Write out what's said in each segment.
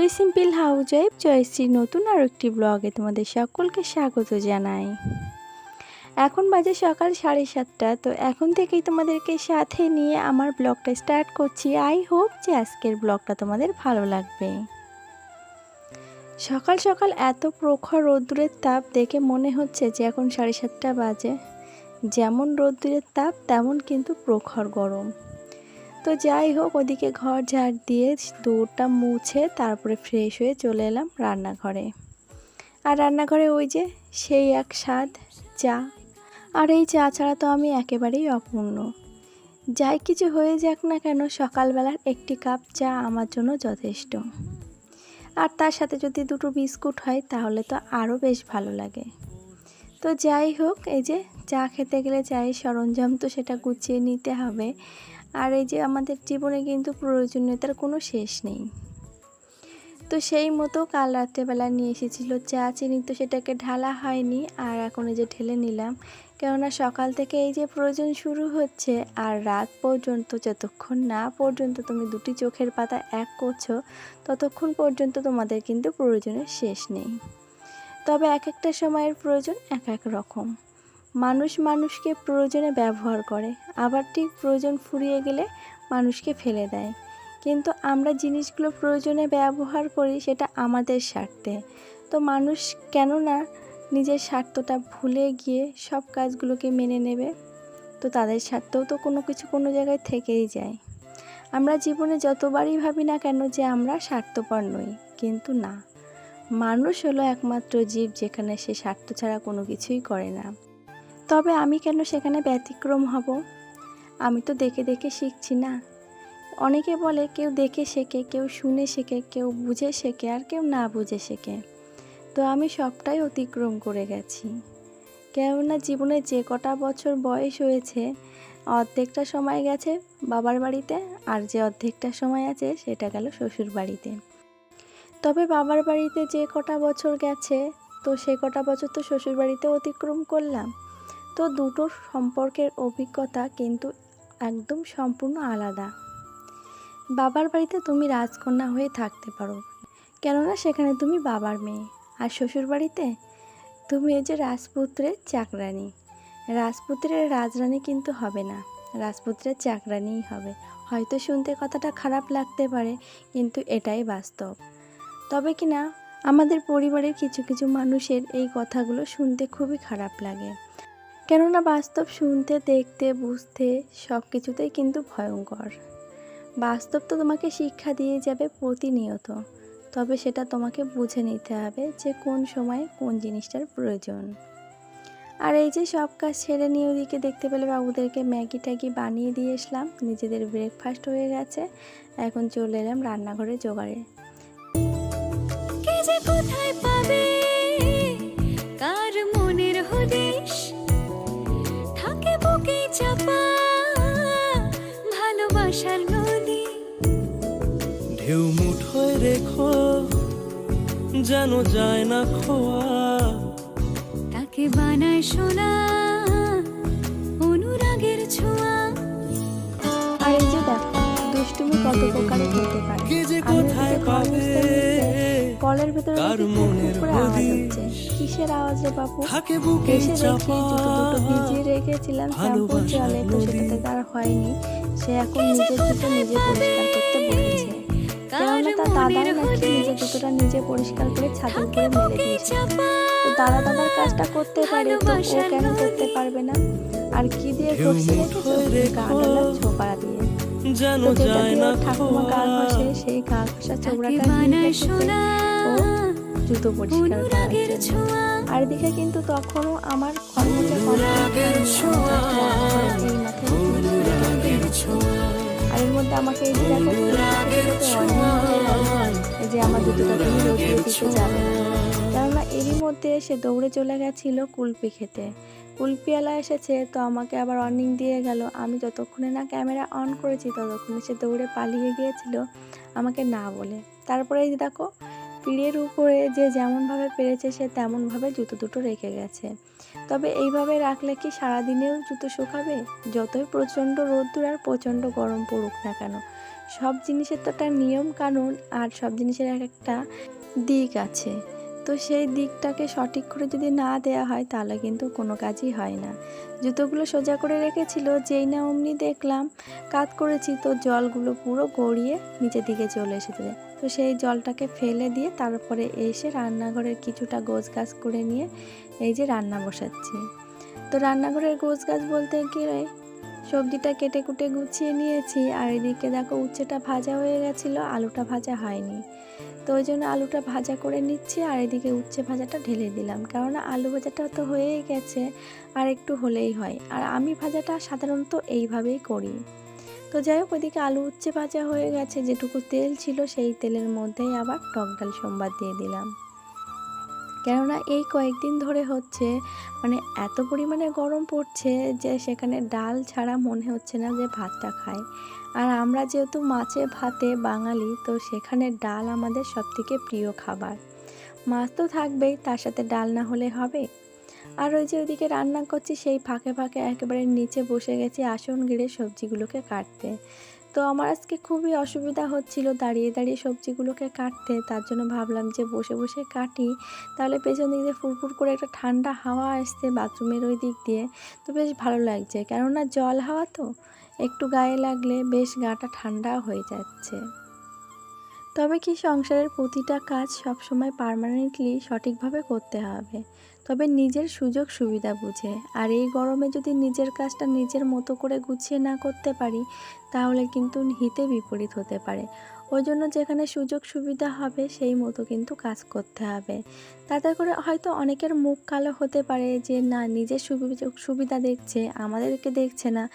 তুই simple house wife Jayashree নতুন আর একটি ব্লগে তোমাদের সকলকে স্বাগত জানাই। এখন বাজে সকাল সাড়ে সাতটা, তো এখন থেকেই তোমাদেরকে সাথে নিয়ে আমার ব্লগটা স্টার্ট করছি। আই হোপ যে আজকের ব্লগটা তোমাদের ভালো লাগবে। সকাল সকাল এত প্রখর রোদ্দুরের তাপ দেখে মনে হচ্ছে যে এখন সাড়ে সাতটা বাজে। যেমন রোদ্দুরের তাপ, তেমন কিন্তু প্রখর গরম। তো যাই হোক, ওদিকে ঘর ঝাড় দিয়ে দৌড়টা মুছে তারপরে ফ্রেশ হয়ে চলে এলাম রান্নাঘরে। আর রান্নাঘরে ওই যে সেই এক স্বাদ চা। আর এই চা ছাড়া তো আমি একেবারেই অপূর্ণ। যাই কিছু হয়ে যাক না কেন, সকালবেলার একটি কাপ চা আমার জন্য যথেষ্ট। আর তার সাথে যদি দুটো বিস্কুট হয়, তাহলে তো আরও বেশ ভালো লাগে। তো যাই হোক, এই যে চা খেতে গেলে চায়ের সরঞ্জাম তো সেটা গুছিয়ে নিতে হবে। আর এই যে আমাদের জীবনে কিন্তু প্রয়োজনীয়তার কোনো শেষ নেই। তো সেই মতো কাল রাত্রেবেলা নিয়ে এসেছিল চা, চিনি তো সেটাকে ঢালা হয়নি আর এখন এই যে ঢেলে নিলাম। কেননা সকাল থেকে এই যে প্রয়োজন শুরু হচ্ছে আর রাত পর্যন্ত যতক্ষণ না পর্যন্ত তুমি দুটি চোখের পাতা এক করছ, ততক্ষণ পর্যন্ত তোমাদের কিন্তু প্রয়োজনের শেষ নেই। তবে এক একটা সময়ের প্রয়োজন এক এক রকম। মানুষ মানুষকে প্রয়োজনে ব্যবহার করে, আবার ঠিক প্রয়োজন ফুরিয়ে গেলে মানুষকে ফেলে দেয়। কিন্তু আমরা জিনিসগুলো প্রয়োজনে ব্যবহার করি সেটা আমাদের স্বার্থে। তো মানুষ কেন না নিজের স্বার্থটা ভুলে গিয়ে সব কাজগুলোকে মেনে নেবে, তো তাদের স্বার্থেও তো কোনো কিছু কোনো জায়গায় থেকেই যায়। আমরা জীবনে যতবারই ভাবি না কেন যে আমরা স্বার্থপর নই, কিন্তু না। মানুষ হলো একমাত্র জীব যেখানে সে স্বার্থ ছাড়া কোনো কিছুই করে না। তবে আমি কেন সেখানে ব্যতিক্রম হব? আমি তো দেখে দেখে শিখছি না। অনেকে বলে কেউ দেখে শেখে, কেউ শুনে শেখে, কেউ বুঝে শেখে আর কেউ না বুঝে শেখে। তো আমি সবটাই অতিক্রম করে গেছি। কেননা জীবনে যে কটা বছর বয়স হয়েছে, অর্ধেকটা সময় গেছে বাবার বাড়িতে আর যে অর্ধেকটা সময় আছে সেটা গেল শ্বশুর বাড়িতে। তবে বাবার বাড়িতে যে কটা বছর গেছে, তো সে কটা বছর তো শ্বশুর বাড়িতে অতিক্রম করলাম। তো দুটো সম্পর্কের অভিজ্ঞতা কিন্তু একদম সম্পূর্ণ আলাদা। বাবার বাড়িতে তুমি রাজকন্যা হয়ে থাকতে পারো, কেননা সেখানে তুমি বাবার মেয়ে। আর শ্বশুর বাড়িতে তুমি এই যে রাজপুত্রের চাকরানি। রাজপুত্রের রাজরানী কিন্তু হবে না, রাজপুত্রের চাকরানিই হবে। হয়তো শুনতে কথাটা খারাপ লাগতে পারে, কিন্তু এটাই বাস্তব। তবে কি না আমাদের পরিবারের কিছু কিছু মানুষের এই কথাগুলো শুনতে খুবই খারাপ লাগে। কেননা বাস্তব শুনতে, দেখতে, বুঝতে সব কিছুতেই কিন্তু ভয়ঙ্কর। বাস্তব তো তোমাকে শিক্ষা দিয়ে যাবে প্রতিনিয়ত, তবে সেটা তোমাকে বুঝে নিতে হবে যে কোন সময়ে কোন জিনিসটার প্রয়োজন। আর এই যে সব কাজ ছেড়ে নিয়ে ওদিকে দেখতে পেলে বাবুদেরকে ম্যাগি ট্যাগি বানিয়ে দিয়ে আসলাম নিজেদের ব্রেকফাস্ট হয়ে গেছে, এখন চলে এলাম রান্নাঘরে জোগাড়ে। কোথায় পাবে? ভালোবাসার নদী। ঢেউ মুঠোয় রেখো যেন যায় না খোয়া। তাকে বানায় সোনা অনুরাগের ছোঁয়া। আর এই যে দেখো দুষ্টুমি কত প্রকারের হতে পারে। কে যে আমি কোথায় পাবে? কলের ভেতরে কার আওয়াজ হচ্ছে। কিসের আওয়াজ রে বাবু থাকে বুকে এসে দেখি জুতো দুটো ভিজিয়ে রেখেছিলাম শ্যাম্পুর জলে তো তার হয়নি। সে এখন নিজের জুতো নিজে পরিষ্কার করতে কেননা তার নাকি নিজের জুতোটা নিজে পরিষ্কার করে ছাদের উপরে মেলে দিয়েছে। তো দাদা দাদার কাজটা করতে পারে তো ও কেন করতে পারবে না? আর কি দিয়ে ঘষে যেন যায় না ঠাকুমা সেই গা ঘষা চোবড়াটা জুতো পরিষ্কার করার জন্য। আর এদিকে কিন্তু তখনও আমার কর্মটা আর এর মধ্যে আমাকে এই যে এই যে আমার জুতোটা তুমি রোদ দিতে যাবে। কেননা এরই মধ্যে সে দৌড়ে চলে গেছিল কুলপি খেতে। কুলপিওয়ালা এসেছে, তো আমাকে আবার অর্নিং দিয়ে গেল। আমি যতক্ষণে না ক্যামেরা অন করেছি, ততক্ষণে সে দৌড়ে পালিয়ে গিয়েছিল আমাকে না বলে। তারপরে দেখো, পিড়ের উপরে যে যেমনভাবে পেরেছে, সে তেমনভাবে জুতো দুটো রেখে গেছে। তবে এইভাবে রাখলে কি সারাদিনেও জুতো শুকাবে? যতই প্রচণ্ড রোদ্দুর আর প্রচণ্ড গরম পড়ুক না কেন, সব জিনিসের তো একটা নিয়ম কানুন আর সব জিনিসের এক একটা দিক আছে। তো সেই দিকটাকে সঠিক করে যদি না দেয়া হয়, তাহলে কিন্তু কোনো কাজই হয় না। জুতোগুলো সোজা করে রেখেছিল, যেই না অমনি দেখলাম, কাত করেছি, তো জলগুলো পুরো গড়িয়ে নিচের দিকে চলে এসেছে। তো সেই জলটাকে ফেলে দিয়ে তারপরে এসে রান্নাঘরের কিছুটা গোছ গাছ করে নিয়ে এই যে রান্না বসাচ্ছি। তো রান্নাঘরের গোছ গাছ বলতে গেলে সবজিটা কেটে কুটে গুছিয়ে নিয়েছি আর এদিকে দেখো উচ্ছেটা ভাজা হয়ে গেছিল, আলুটা ভাজা হয়নি। তো ওই জন্য আলুটা ভাজা করে নিচ্ছি আর এদিকে উচ্ছে ভাজাটা ঢেলে দিলাম। কেননা আলু ভাজাটা তো হয়েই গেছে আর একটু হলেই হয়। আর আমি ভাজাটা সাধারণত এইভাবেই করি। তো যাই হোক, ওইদিকে আলু উচ্ছে ভাজা হয়ে গেছে, যেটুকু তেল ছিল সেই তেলের মধ্যেই আবার টক ডাল সোমবার দিয়ে দিলাম। কেননা এই কয়েকদিন ধরে হচ্ছে মানে এত পরিমাণে গরম পড়ছে যে সেখানে ডাল ছাড়া মনে হচ্ছে না যে ভাতটা খায়। আর আমরা যেহেতু মাছে ভাতে বাঙালি, তো সেখানে ডাল আমাদের সবথেকে প্রিয় খাবার। মাছ তো থাকবেই, তার সাথে ডাল না হলে হবে? আর ওই যে ওইদিকে রান্না করছি, সেই ফাঁকে ফাঁকে একেবারে নিচে বসে গেছি আসন গিড়ে সবজিগুলোকে কাটতে। তো আমার আজকে খুবই অসুবিধা হচ্ছিল দাঁড়িয়ে দাঁড়িয়ে সবজিগুলোকে কাটতে, তার জন্য ভাবলাম যে বসে বসে কাটি, তাহলে পেছন দিক দিয়ে ফুরফুর করে একটা ঠান্ডা হাওয়া আসছে বাথরুমের ওই দিক দিয়ে। তো বেশ ভালো লাগছে, কেননা জল হাওয়া তো, একটু গায়ে লাগলে বেশ গাটা ঠান্ডা হয়ে যাচ্ছে। তবে কি সংসারের প্রতিটা কাজ সবসময় পার্মানেন্টলি সঠিকভাবে করতে হবে? তবে নিজের সুযোগ সুবিধা বুঝে। আর এই গরমে যদি নিজের কাজটা নিজের মতো করে গুছিয়ে না করতে পারি, তাহলে কিন্তু হিতে বিপরীত হতে পারে। ওই জন্য যেখানে সুযোগ সুবিধা হবে, সেই মতো কিন্তু কাজ করতে হবে। তাতে করে হয়তো অনেকের মুখ কালো হতে পারে যে, না, নিজের সুবিধা সুবিধা দেখছে, আমাদেরকে দেখছে না।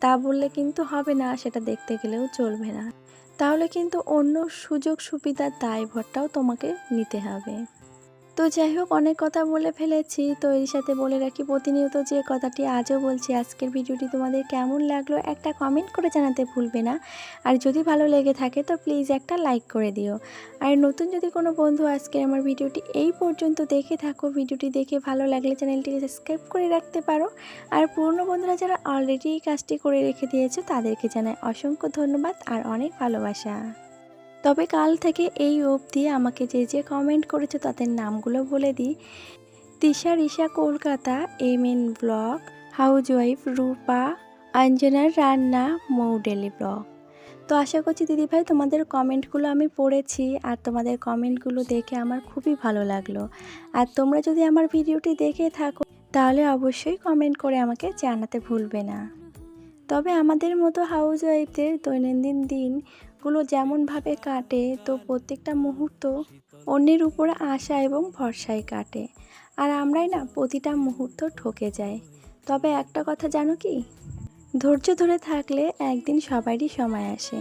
তা বললে কিন্তু হবে না, সেটা দেখতে গেলেও চলবে না। তাহলে কিন্তু অন্য সুযোগ সুবিধার দায়ভারটাও তোমাকে নিতে হবে। তো যাই হোক, অনেক কথা বলে ফেলেছি। তো এর সাথে বলে রাখি, প্রতিনিয়ত যে কথাটি আজও বলছি, আজকের ভিডিওটি তোমাদের কেমন লাগল একটা কমেন্ট করে জানাতে ভুলবে না। আর যদি ভালো লেগে থাকে, তো প্লিজ একটা লাইক করে দিও। আর নতুন যদি কোনো বন্ধু আজকে আমার ভিডিওটি এই পর্যন্ত দেখে থাকো, ভিডিওটি দেখে ভালো লাগলে চ্যানেলটিকে সাবস্ক্রাইব করে রাখতে পারো। আর পুরনো বন্ধুরা যারা অলরেডি এই কাজটি করে রেখে দিয়েছে, তাদেরকে জানাই অসংখ্য ধন্যবাদ আর অনেক ভালোবাসা। তবে কাল থেকে এই অবধি আমাকে যে যে কমেন্ট করেছে তাদের নামগুলো বলে দিই। Tisha, Risha, Kolkata, M N blog housewife Rupa অঞ্জনার রান্না, মৌডেলি ব্লগ। তো আশা করছি দিদিভাই তোমাদের কমেন্টগুলো আমি পড়েছি আর তোমাদের কমেন্টগুলো দেখে আমার খুবই ভালো লাগল। আর তোমরা যদি আমার ভিডিওটি দেখে থাকো, তাহলে অবশ্যই কমেন্ট করে আমাকে জানাতে ভুলবে না। তবে আমাদের মতো হাউস ওয়াইফদের দৈনন্দিন দিনগুলো যেমনভাবে কাটে, তো প্রত্যেকটা মুহূর্ত অন্যের উপরে আশা এবং ভরসায় কাটে। আর আমরাই না প্রতিটা মুহূর্ত ঠকে যাই। তবে একটা কথা জানো কি? ধৈর্য ধরে থাকলে একদিন সবারই সময় আসে।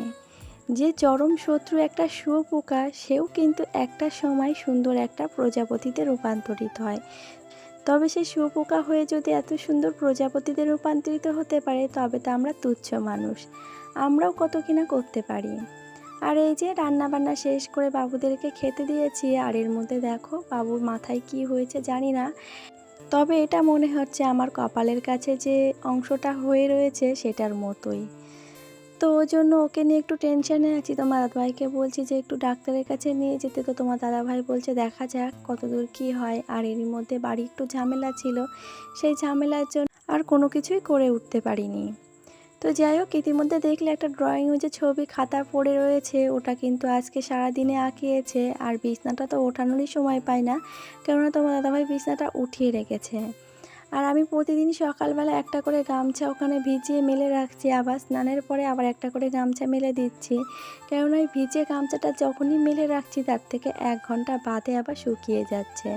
যে চরম শত্রু একটা শুয়োপোকা সেও কিন্তু একটা সময় সুন্দর একটা প্রজাপতিতে রূপান্তরিত হয়। তবে সে শুয়োপোকা হয়ে যদি এত সুন্দর প্রজাপতিতে রূপান্তরিত হতে পারে, তবে তো আমরা তুচ্ছ মানুষ। আমরাও কত কিনা করতে পারি। আর এই যে রান্না বান্না শেষ করে বাবুদেরকে খেতে দিয়েছি, আর এর মধ্যে দেখো বাবুর মাথায় কি হয়েছে জানি না। তবে এটা মনে হচ্ছে আমার কপালের কাছে যে অংশটা হয়ে রয়েছে সেটার মতোই। তো ওই জন্য ওকে নিয়ে একটু টেনশানে আছি। তোমার দাদাভাইকে বলছি যে একটু ডাক্তারের কাছে নিয়ে যেতে। তো তোমার দাদাভাই বলছে, দেখা যাক কতদূর কি হয়। আর এরই মধ্যে বাড়ি একটু ঝামেলা ছিল। সেই ঝামেলার জন্য আর কোনো কিছুই করে উঠতে পারিনি। তো যাই হোক, ইতিমধ্যে দেখলে একটা ড্রয়িং যে ছবি খাতা পড়ে রয়েছে, ওটা কিন্তু আজকে সারাদিনে আঁকিয়েছে, আর বিছনাটা তো ওঠানোরই সময় পায় না, কেননা তোমার দাদাভাই বিছনাটা উঠিয়ে রেখেছে। আর আমি প্রতিদিন সকালবেলা একটা করে গামছা ওখানে ভিজিয়ে মেলে রাখছি, আবার স্নানের পরে আবার একটা করে গামছা মেলে দিচ্ছি, কেননা ওই ভিজে গামছাটা যখনই মেলে রাখছি তার থেকে এক ঘণ্টা বাদে আবার শুকিয়ে যাচ্ছে।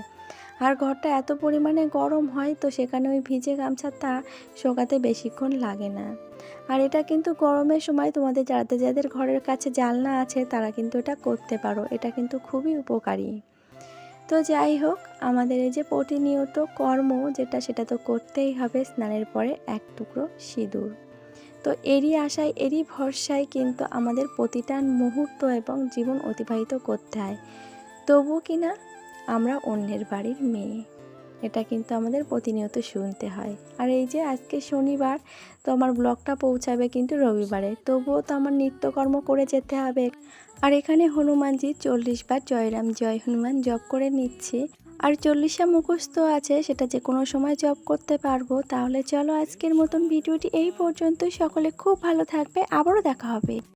আর ঘরটা এত পরিমাণে গরম হয়, তো সেখানে ওই ভিজে গামছাটা শোকাতে বেশিক্ষণ লাগে না। আর এটা কিন্তু গরমের সময় তোমাদের যাদের যাদের ঘরের কাছে জানলা আছে, তারা কিন্তু এটা করতে পারো। এটা কিন্তু খুবই উপকারী। তো যাই হোক, আমাদের এই যে প্রতিনিয়ত কর্ম, যেটা সেটা তো করতেই হবে স্নানের পরে এক টুকরো সিঁদুর। তো এরই আশায়, এরই ভরসায় কিন্তু আমাদের প্রতিটা মুহূর্ত এবং জীবন অতিবাহিত করতে হয়। তবু কিনা আমরা অন্যের বাড়ির মেয়ে। এটা কিন্তু আমাদের প্রতিনিয়ত শুনতে হয়। আর এই যে আজকে শনিবার, তো আমার ব্লগটা পৌঁছাবে কিন্তু রবিবারে। তবুও তো আমার নিত্যকর্ম করে যেতে হবে। আর এখানে হনুমানজি চল্লিশ বার জয়রাম জয় হনুমান জপ করে নিচ্ছি। আর চল্লিশা মুখস্থ আছে, সেটা যে কোনো সময় জব করতে পারব। তাহলে চলো আজকের মতন ভিডিওটি এই পর্যন্তই। সকলে খুব ভালো থাকবে। আবারও দেখা হবে।